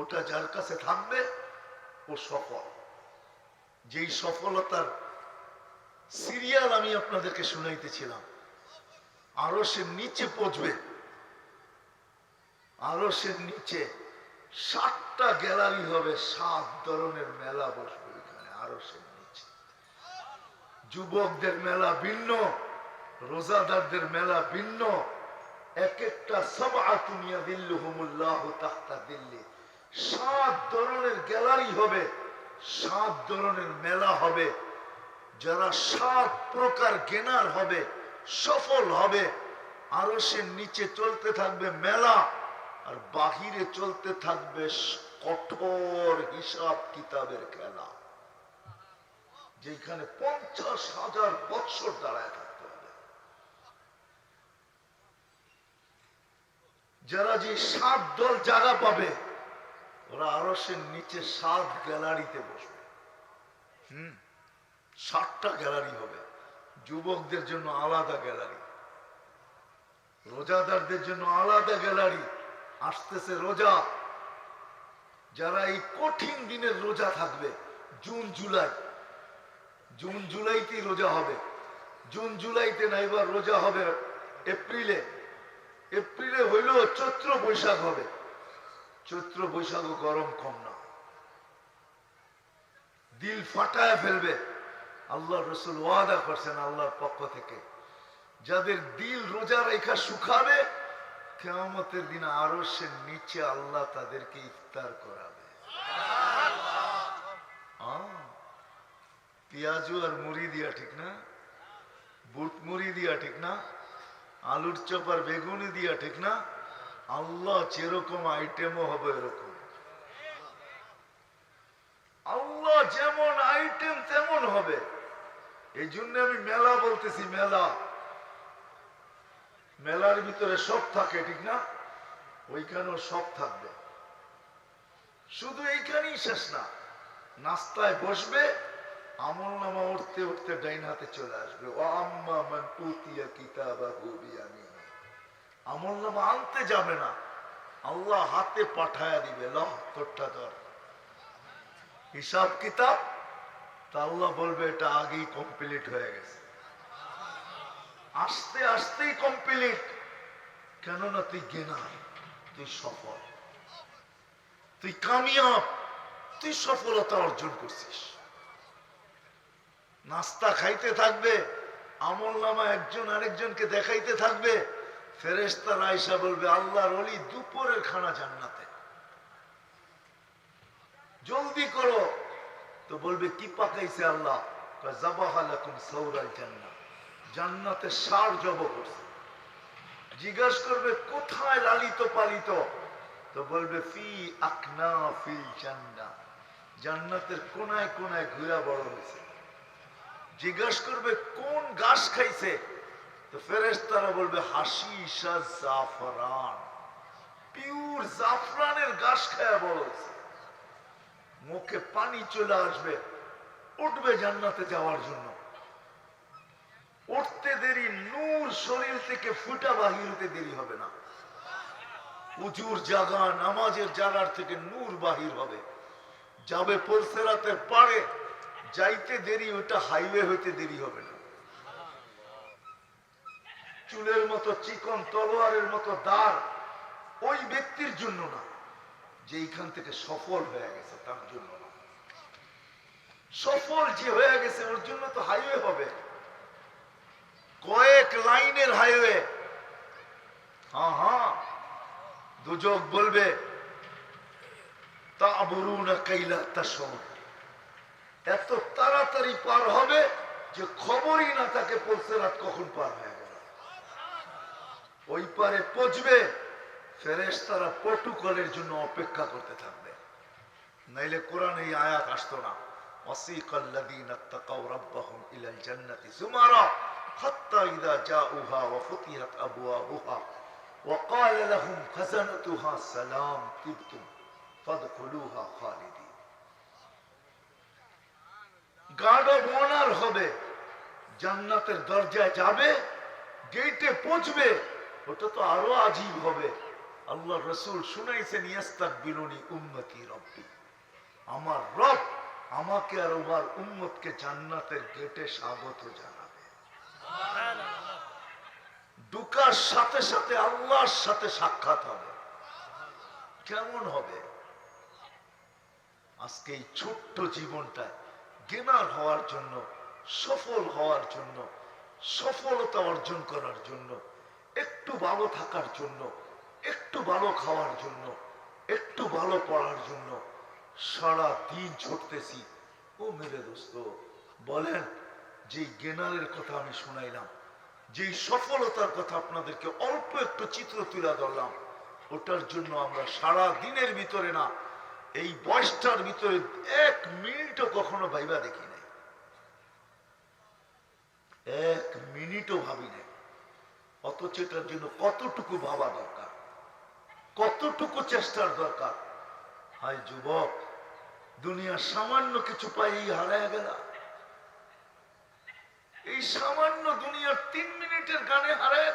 ওটা যার কাছে থাকবে, ও সফল। যেই সফলতার সিরিয়াল আমি আপনাদেরকে শুনাইতেছিলাম, আরও সে নিচে পৌঁছবে। আরও সে নিচে সাতটা গ্যালারি হবে, সাত ধরনের মেলা বসবে এখানে আরও সে নিচে। যুবকদের মেলা ভিন্ন, রোজাদারদের মেলা ভিন্ন। এক একটা সব আতুনিয়া দিল্লু হুমুল্লাহ তাহতা দিল্লি। সাত ধরনের গ্যালারি হবে, সাত ধরনের মেলা হবে। যারা সাত প্রকার জ্ঞানার হবে, সফল হবে, আরও সে নিচে চলতে থাকবে মেলা, আর বাহিরে চলতে থাকবে কঠোর হিসাব কিতাবের খেলা। যেখানে পঞ্চাশ হাজার বৎসর দাঁড়ায় থাকতে হবে। যারা যে সাত দল জায়গা পাবে ওরা আরও সে নিচে সাত গ্যালারিতে বসবে। হুম? সাতটা গ্যালারি হবে। যুবকদের জন্য আলাদা গ্যালারি। রোজাদারদের জন্য আলাদা গ্যালারি। আসতেছে রোজা। যারা এই কঠিন দিনের রোজা থাকবে, জুন, জুলাই। জুন, জুলাইতেই রোজা হবে। জুন, জুলাইতে না এবার রোজা হবে এপ্রিলে। এপ্রিলে হইলেও চৈত্র বৈশাখ হবে। চৈত্র বৈশাখ গরম কম না। দিল ফাটায় ফেলবে। আল্লাহ রসুল ওয়াদা করছেন আল্লাহর পক্ষ থেকে, যাদের দিল রোজা রেখা শুকাবে কেমতের দিন আরও সে নিচে আল্লাহ তাদেরকে ইফতার করাবে। পেঁয়াজু আর মুড়ি দিয়া ঠিক না? বুট মুড়ি দিয়া ঠিক না? আলুর চপ আর বেগুনি দিয়া ঠিক না? আল্লাহ যেরকম আইটেমও হবে এরকম। আল্লাহ যেমন আইটেম তেমন হবে। এই জন্য আমি মেলা বলতেছি, মেলা। মেলার ভিতরে সব থাকে, ঠিক না? ওইখানেও সব থাকবে। শুধু এইখানেই শেষ না, নাস্তায় বসবে, আমল নামা উঠতে উঠতে ডাইন হাতে চলে আসবে। ও আম্মা মান কিতাবাহু বিয়ামিনি। আমল নামা আনতে যাবে না। আল্লাহ হাতে পাঠায়া দিবে। লহ, তোরটা ধর। হিসাব কিতাব? তা আল্লাহ বলবে, এটা আগেই কমপ্লিট হয়ে গেছে। আস্তে আস্তেই কমপ্লিট কেননা তুই গেনা তুই সফল। তুই কামিয়াব, তুই সফলতা অর্জন করছিস। নাস্তা খাইতে থাকবে, আমল নামা একজন আরেকজনকে দেখাইতে থাকবে ফেরেস্তার আয়সা বলবে, আল্লাহর অলি দুপুরের খানা জান্নাতে। জলদি করো। তো বলবে, কি পাকাইছে আল্লাহ? জিজ্ঞাস করবে, কোথায় লালিত পালিত? তো বলবে, ফি আকনা ফিল জান্নাত জান্নাতের কোনায় কোনায় ঘুরা বড় হয়েছে। জিজ্ঞাস করবে, কোন ঘাস খাইছে? তো ফেরেশতারা বলবে, হাসিসা জাফরান। পিওর জাফরানের ঘাস খায়া বড় মুখে পানি চলে আসবে, উঠবে জান্নাতে যাওয়ার জন্য। উঠতে দেরি, নূর শরীর থেকে ফুটা বাহির হতে দেরি হবে না। উজুর জাগা, নামাজের জাগার থেকে নূর বাহির হবে। যাবে পলসেরাতের পারে যাইতে দেরি, ওটা হাইওয়ে হইতে দেরি হবে না। চুলের মতো চিকন, তলোয়ারের মতো দাঁড় ওই ব্যক্তির জন্য না, যে এইখান থেকে সফল হয়ে গেছে তার জন্য সফল যে হয়ে গেছে, ওর জন্য তো হাইওয়ে হবে। কয়েক লাইনের হাইওয়ে হ্যাঁ হ্যাঁ। দুজক বলবে তা বরু না কাইলা তা এত তাড়াতাড়ি পার হবে যে খবরই না তাকে পড়ছে রাত কখন পার হয়ে ওই পারে পচবে ফেরেস তারা পটুকলের জন্য অপেক্ষা করতে থাকবে নাইলে কোরআন এই আয়াত আসতো না وسيق الذين اتقوا ربهم إلى الجنة زمرا حتى إذا جاءوها وفتحت أبوابها وقال لهم خزنتها سلام طبتم فادخلوها خالدين গার্ড অফ অনার হবে জান্নাতের দরজায় যাবে গেটে পৌঁছবে ওটা তো আরও আজীব হবে। আল্লাহ রসুল শুনাইছেন ইয়াস্তাক বিরুনি উম্মতি রব্বি। আমার রব আমাকে আর আমার উম্মতকে জান্নাতের গেটে স্বাগত জানাবে। ঢুকার সাথে সাথে আল্লাহর সাথে সাক্ষাৎ হবে। কেমন হবে? আজকে এই ছোট্ট জীবনটা গেনার হওয়ার জন্য, সফল হওয়ার জন্য, সফলতা অর্জন করার জন্য একটু ভালো থাকার জন্য, একটু ভালো খাওয়ার জন্য, একটু ভালো পড়ার জন্য সারা দিন ছুটতেছি। ও মেরে দোস্ত, বলেন যে গেনারের কথা আমি শুনাইলাম যে সফলতার কথা আপনাদেরকে অল্প একটু চিত্র তুলে ধরলাম, ওটার জন্য আমরা সারা দিনের ভিতরে না, এই বয়সটার ভিতরে এক মিনিটও কখনো ভাইবা দেখি নাই। এক মিনিটও ভাবি নাই। অথচ এটার জন্য কতটুকু ভাবা দরকার? কতটুকু চেষ্টার দরকার? হাই যুবক, দুনিয়ার সামান্য কিছু পাই হারায় গেল। এই সামান্য দুনিয়ার তিন মিনিটের গানে হারায়